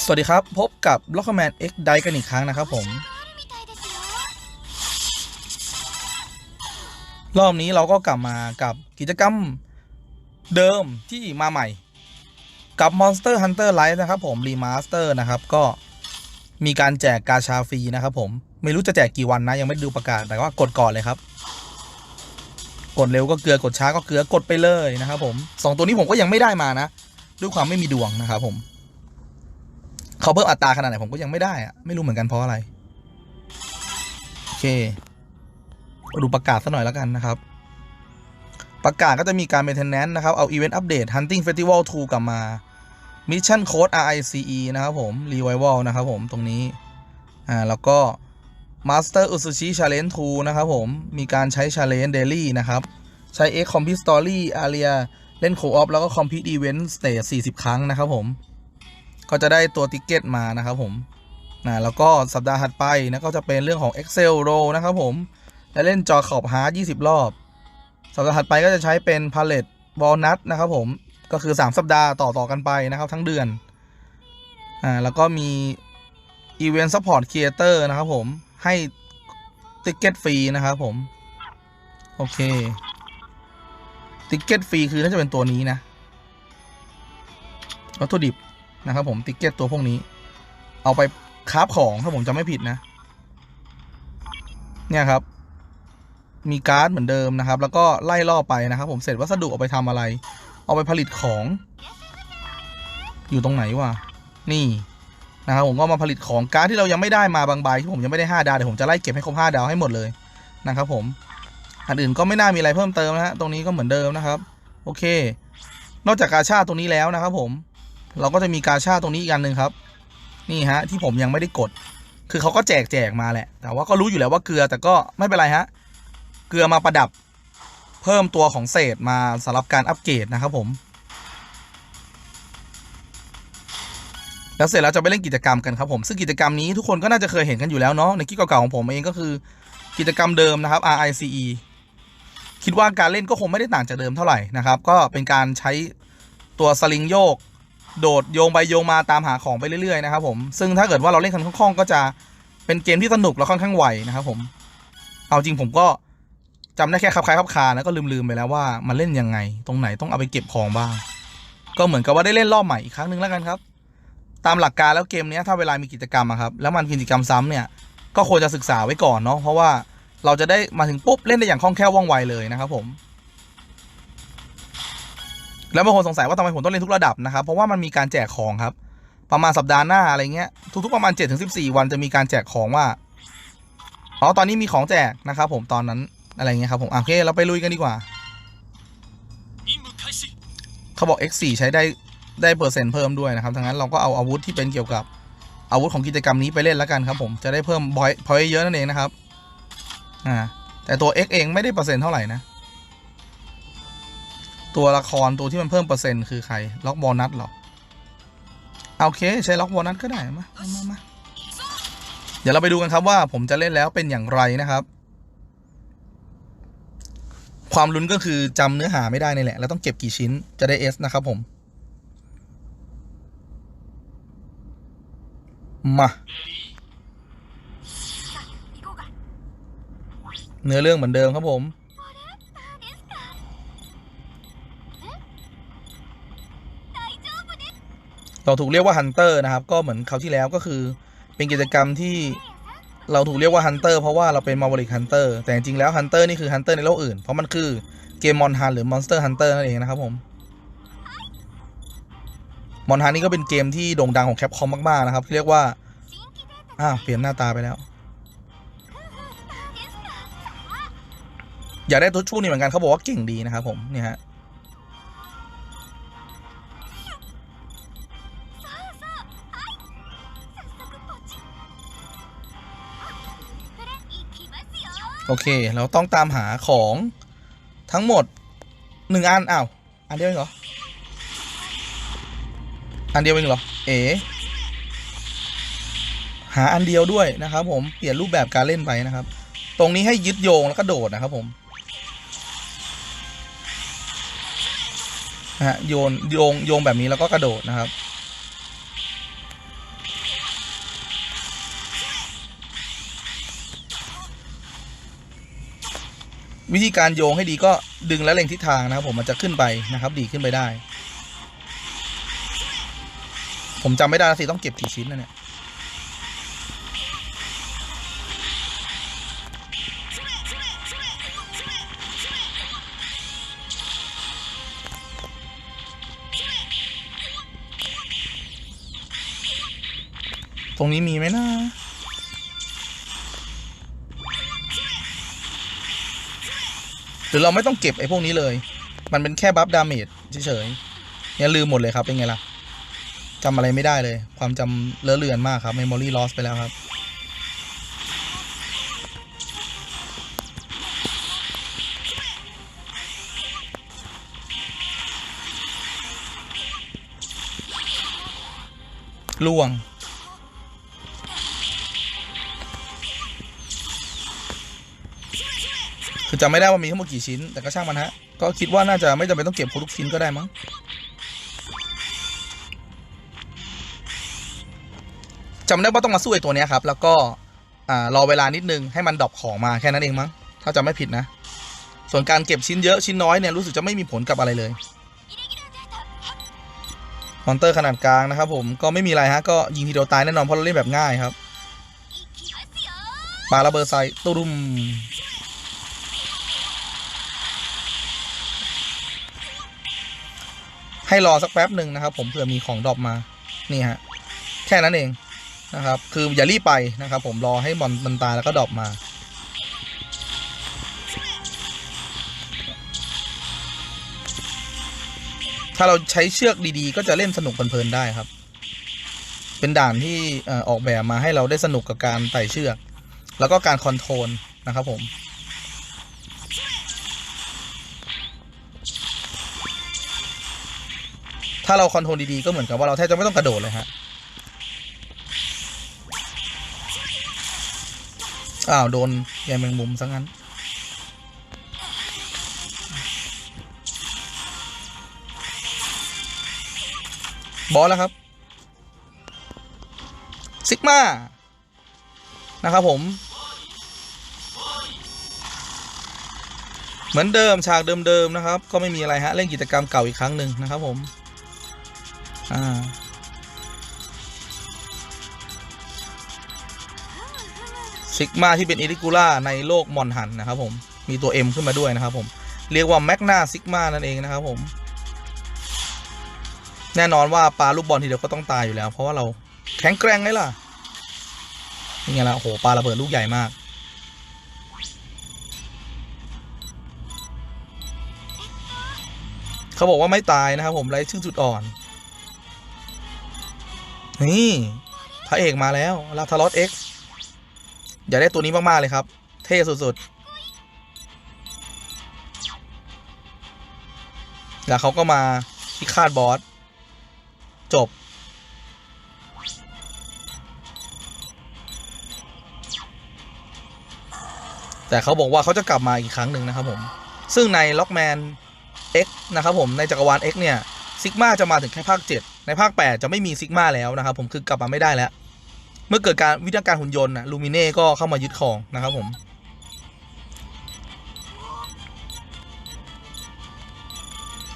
สวัสดีครับ พบกับ l o c k m a n X d i กันอีกครั้งนะครับผม รอบนี้เราก็กลับมากับกิจกรรมเดิมที่มาใหม่ กับ Monster Hunter Rise นะครับผม Remaster นะครับ ก็มีการแจกกาชาฟรีนะครับผม ไม่รู้จะแจกกี่วันนะ ยังไม่ดูประกาศ แต่ว่ากดก่อนเลยครับ กดเร็วก็เกลือกดช้าก็เกลือกดไปเลยนะครับผมสองตัวนี้ผมก็ยังไม่ได้มานะ ด้วยความไม่มีดวงนะครับผม เขาเพิ่มอัตราขนาดไหนผมก็ยังไม่ได้อะไม่รู้เหมือนกันเพราะอะไร โอเคดูประกาศสักหน่อยแล้วกันนะครับ ประกาศก็จะมีการ maintenance นะครับ เอา event update hunting festival 2 กลับมา mission code RICE นะครับผม revival นะครับผมตรงนี้ อ่า แล้วก็ master usushi challenge 2 นะครับผม มีการใช้ challenge daily นะครับ ใช้ x compete story area เล่น co-op แล้วก็ compete event stage 40 ครั้งนะครับผม ก็จะได้ตัวติกเก็ตมานะครับผมนะแล้วก็สัปดาห์ถัดไปนะก็จะเป็นเรื่องของ Excel Row นะครับผมและเล่นจอขอบฮาร์ด20 รอบ สัปดาห์ถัดไปก็จะใช้เป็น Palette Walnut นะครับผมก็คือ 3 สัปดาห์ต่อต่อกันไปนะครับทั้งเดือนอ่าแล้วก็มี Event Support Creator นะครับผมให้ติ๊กเก็ตฟรีนะครับผม โอเคติ๊กเก็ตฟรีคือน่าจะเป็นตัวนี้นะวัตถุดิบ นะครับผมติ๊กเก็ตตัวพวกนี้ เอาไปคราฟของถ้าผมจำไม่ผิดนะ เนี่ยครับ มีการ์ดเหมือนเดิมนะครับ แล้วก็ไล่ล่อไปนะครับ ผมเสร็จวัสดุเอาไปทำอะไร เอาไปผลิตของ อยู่ตรงไหนวะนี่นะครับผมก็มาผลิตของการ์ดที่เรายังไม่ได้มาบางใบที่ผมยังไม่ได้5ดาวเดี๋ยวผมจะไล่เก็บให้ครบ5ดาวให้หมดเลยนะครับ ผมอันอื่นก็ไม่น่ามีอะไรเพิ่มเติมนะฮะตรงนี้ก็เหมือนเดิมนะครับ โอเค นอกจากกาชาตรงนี้แล้วนะครับ ผม เราก็จะมีกาชาตรงนี้อีกอันหนึ่งครับ นี่ฮะ ที่ผมยังไม่ได้กด คือเขาก็แจกแจกมาแหละ แต่ว่าก็รู้อยู่แล้วว่าเกลือแต่ก็ไม่เป็นไรฮะ เกลือมาประดับเพิ่มตัวของเศษมาสำหรับการอัปเกรดนะครับผม แล้วเสร็จแล้วจะไปเล่นกิจกรรมกันครับผม ซึ่งกิจกรรมนี้ทุกคนก็น่าจะเคยเห็นกันอยู่แล้วเนาะในคลิปเก่าๆของผมเองก็คือกิจกรรมเดิมนะครับ RICE คิดว่าการเล่นก็คงไม่ได้ต่างจากเดิมเท่าไหร่นะครับ ก็เป็นการใช้ตัวสลิงโยก โดดโยงไปโยงมาตามหาของไปเรื่อยๆนะครับผมซึ่งถ้าเกิดว่าเราเล่นคันคล่องๆก็จะเป็นเกมที่สนุกและค่อนข้างไวนะครับผมเอาจริงผมก็จำได้แค่คับคลายคับคานะก็ลืมๆไปแล้วว่ามันเล่นยังไง ตรงไหนต้องเอาไปเก็บของบ้าง ก็เหมือนกับว่าได้เล่นรอบใหม่อีกครั้งหนึ่งแล้วกันครับ ตามหลักการแล้วเกมนี้ถ้าเวลามีกิจกรรมครับแล้วมันกิจกรรมซ้ำเนี่ยก็ควรจะศึกษาไว้ก่อนเนาะเพราะว่าเราจะได้มาถึงปุ๊บเล่นได้อย่างคล่องแคล่วว่องไวเลยนะครับผม แล้วบางคนสงสัยว่าทำไมผมต้องเล่นทุกระดับนะครับ เพราะว่ามันมีการแจกของครับ ประมาณสัปดาห์หน้าอะไรเงี้ย ทุกๆประมาณ7จ็ถึงสิวันจะมีการแจกของว่า อ๋อ ตอนนี้มีของแจกนะครับผม ตอนนั้นอะไรเงี้ยครับผม โอเค เราไปลุยกันดีกว่า เขาบอก X4 ใช้ได้ได้เปอร์เซ็นต์เพิ่มด้วยนะครับทั้งนั้นเราก็เอาอาวุธที่เป็นเกี่ยวกับอาวุธของกิจกรรมนี้ไปเล่นแล้วกันครับผม จะได้เพิ่มพอยพอยเยอะนั่นเองนะครับ อ่า แต่ตัว X เองไม่ได้เปอร์เซ็นต์เท่าไหร่นะ ตัวละครตัวที่มันเพิ่มเปอร์เซ็นต์คือใคร ล็อกบอลนัสหรอโอเค ใช้ล็อกบอลนัสก็ได้มามามาเดี๋ยวเราไปดูกันครับว่าผมจะเล่นแล้วเป็นอย่างไรนะครับ ความลุ้นก็คือจำเนื้อหาไม่ได้นี่แหละ แล้วต้องเก็บกี่ชิ้นจะได้ S นะครับผมมาเนื้อเรื่องเหมือนเดิมครับผม เราถูกเรียกว่าฮันเตอร์นะครับก็เหมือนคราวที่แล้วก็คือ เป็นกิจกรรมที่เราถูกเรียกว่าฮันเตอร์เพราะว่าเราเป็นมา v วลิกฮันเตอร์แต่จริงแล้วฮันเตอร์นี่คือฮันเตอร์ในโลกอื่น เพราะมันคือเกมมอนฮันหรือมอนสเตอร์ฮันเตอร์นั่นเองนะครับผมมอนฮันนี่ก็เป็นเกมที่โด่งดังของแคปคอมมากๆนะครับที่เรียกว่าอ้าเปลี่ยนหน้าตาไปแล้ว อยากได้ตัวชู้นี่เหมือนกันเขาบอกว่าเก่งดีนะครับผมเนี่ยฮะ โอเค เราต้องตามหาของทั้งหมดหนึ่งอันอ้าวอันเดียวเองเหรอ อันเดียวเองเหรอ เอ๋หาอันเดียวด้วยนะครับผมเปลี่ยนรูปแบบการเล่นไปนะครับ ตรงนี้ให้ยึดโยงแล้วก็โดดนะครับผมฮะโยนโยงโยงแบบนี้แล้วก็กระโดดนะครับ วิธีการโยงให้ดีก็ดึงและเล็งทิศทางนะครับผมมันจะขึ้นไปนะครับ ดีขึ้นไปได้ ผมจำไม่ได้สิต้องเก็บกี่ชิ้นนะเนี่ยตรงนี้มีไหมนะ หรือเราไม่ต้องเก็บไอ้พวกนี้เลย มันเป็นแค่บัฟดาเมจเฉยๆเนี่ยลืมหมดเลยครับเป็นไงล่ะจำอะไรไม่ได้เลย ความจำเลอะเลือนมากครับ memory loss ไปแล้วครับล่วง จำไม่ได้ว่ามีทั้งหมดกี่ชิ้น แต่ก็ช่างมันฮะ ก็คิดว่าน่าจะไม่จำเป็นต้องเก็บครบทุกชิ้นก็ได้มั้ง จำได้ว่าต้องมาสู้ไอ้ตัวเนี้ยครับ แล้วก็ อ่ารอเวลานิดนึงให้มันดรอปของมาแค่นั้นเองมั้ง ถ้าจำไม่ผิดนะ ส่วนการเก็บชิ้นเยอะชิ้นน้อยเนี่ยรู้สึกจะไม่มีผลกับอะไรเลย มอนเตอร์ขนาดกลางนะครับผม ก็ไม่มีอะไรฮะ ก็ยิงทีเดียวตายแน่นอนเพราะเราเล่นแบบง่ายครับปาระเบิดใส่ตุ้ม ให้รอสักแป๊บหนึ่งนะครับ ผมเผื่อมีของดรอปมานี่ฮะแค่นั้นเองนะครับ คืออย่ารีบไปนะครับ ผมรอให้มอนมันตายแล้วก็ดรอปมาถ้าเราใช้เชือกดีๆ ก็จะเล่นสนุกเพลินๆได้ครับ เป็นด่านที่ออออกแบบมาให้เราได้สนุกกับการไต่เชือก แล้วก็การคอนโทรลนะครับผม ถ้าเราคอนโทรลดีๆก็เหมือนกับว่าเราแทบจะไม่ต้องกระโดดเลยฮะอ้าวโดนแยงแมงมุมซะงั้นบอสแล้วครับซิกมานะครับผม เหมือนเดิมฉากเดิมๆนะครับ ก็ไม่มีอะไรฮะ เล่นกิจกรรมเก่าอีกครั้งหนึ่งนะครับผม อ่าซิกมาที่เป็นอิริกูล่าในโลกมอนหันนะครับผม มีตัว M ขึ้นมาด้วยนะครับผม เรียกว่าแมกนาซิกมานั่นเองนะครับผม แน่นอนว่าปลาลูกบอลทีเดียวก็ต้องตายอยู่แล้ว เพราะว่าเราแข็งแกร่งไงล่ะ นี่ไงล่ะโอ้โหปลาระเบิดลูกใหญ่มาก เขาบอกว่าไม่ตายนะครับผมไร้ชื่อจุดอ่อน นี่พระเอกมาแล้วลาทารอสเอ็กซ์อยากได้ตัวนี้มาก ๆ เลยครับ เท่สุด ๆ แล้วเขาก็มาที่คาดบอส จบ แต่เขาบอกว่าเขาจะกลับมาอีกครั้งหนึ่งนะครับผม ซึ่งใน Lockman X นะครับผมในจักรวาล X เนี่ยซิกมาจะมาถึงแค่ภาค 7 ในภาค 8 จะไม่มีซิกมาแล้วนะครับผมคือกลับมาไม่ได้แล้ว เมื่อเกิดการวิทยาการหุ่นยนต์นะลูมิเน่ก็เข้ามายึดครองนะครับผม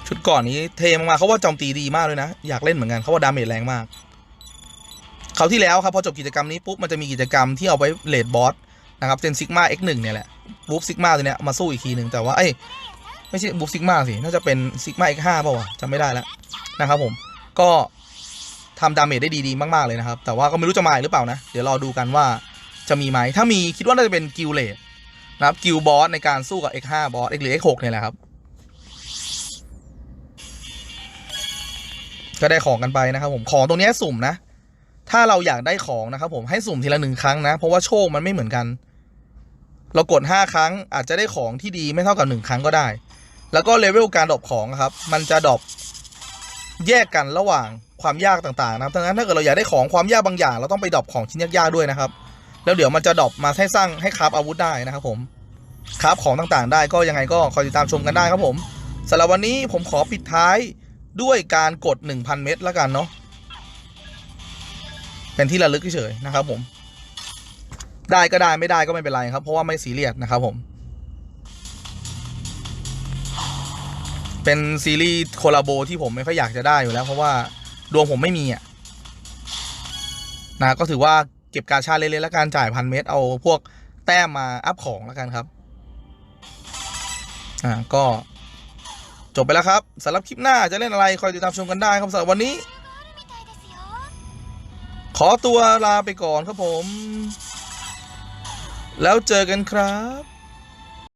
ชุดก่อนนี้เทมากๆเขาว่าโจมตีดีมากเลยนะ อยากเล่นเหมือนกันเขาว่าดาเมจแรงมากเขาที่แล้วครับพอจบกิจกรรมนี้ปุ๊บมันจะมีกิจกรรมที่เอาไว้เลดบอสนะครับเป็นซิกมา X1 เนี่ยแหละบูฟซิกมาตัวเนี้ยมาสู้อีกทีหนึ่งแต่ว่าเอ้ยไม่ใช่บูฟซิกมาสิน่าจะเป็นซิกมา X5 เปล่าวะจำไม่ได้แล้วนะครับผม ก็ทำดาเมจได้ดีๆ มาก ๆ เลยนะครับ แต่ว่าก็ไม่รู้จะมาหรือเปล่านะ เดี๋ยวรอดูกันว่าจะมีไหม ถ้ามีคิดว่าน่าจะเป็นกิลเลดนะครับ กิลบอสในการสู้กับ X5 บอส X หรือ X6 เนี่ยแหละครับ ก็ได้ของกันไปนะครับผม ของตรงนี้สุ่มนะ ถ้าเราอยากได้ของนะครับผม ให้สุ่มทีละหนึ่งครั้งนะ เพราะว่าโชคมันไม่เหมือนกัน เรากด 5 ครั้งอาจจะได้ของที่ดีไม่เท่ากับ 1 ครั้งก็ได้ แล้วก็เลเวลการดรอปของครับ มันจะดรอป แยกกันระหว่างความยากต่างๆนะครับดังนั้นถ้าเกิดเราอยากได้ของความยากบางอย่าง เราต้องไปดรอปของชิ้นยากๆด้วยนะครับ แล้วเดี๋ยวมันจะดรอปมาให้สร้างให้คราฟอาวุธได้นะครับผมคราฟของต่างๆ ได้ก็ยังไงก็คอยติดตามชมกันได้ครับผมสำหรับวันนี้ผมขอปิดท้ายด้วยการกด 1,000 เม็ดแล้วกันเนาะเป็นที่ระลึกเฉยๆนะครับผม ได้ก็ได้ไม่ได้ก็ไม่เป็นไรครับ เพราะว่าไม่ซีเรียสนะครับผม เป็นซีรีส์โคลาโบที่ผมไม่ค่อยอยากจะได้อยู่แล้ว เพราะว่าดวงผมไม่มีอะนะก็ถือว่าเก็บกาชาเล่นๆแล้วการจ่ายพันเมตรเอาพวกแต้มมาอัพของแล้วกันครับ อ่าก็จบไปแล้วครับสำหรับคลิปหน้าจะเล่นอะไรคอยติดตามชมกันได้ครับสำหรับวันนี้ ขอตัวลาไปก่อนครับผม แล้วเจอกันครับ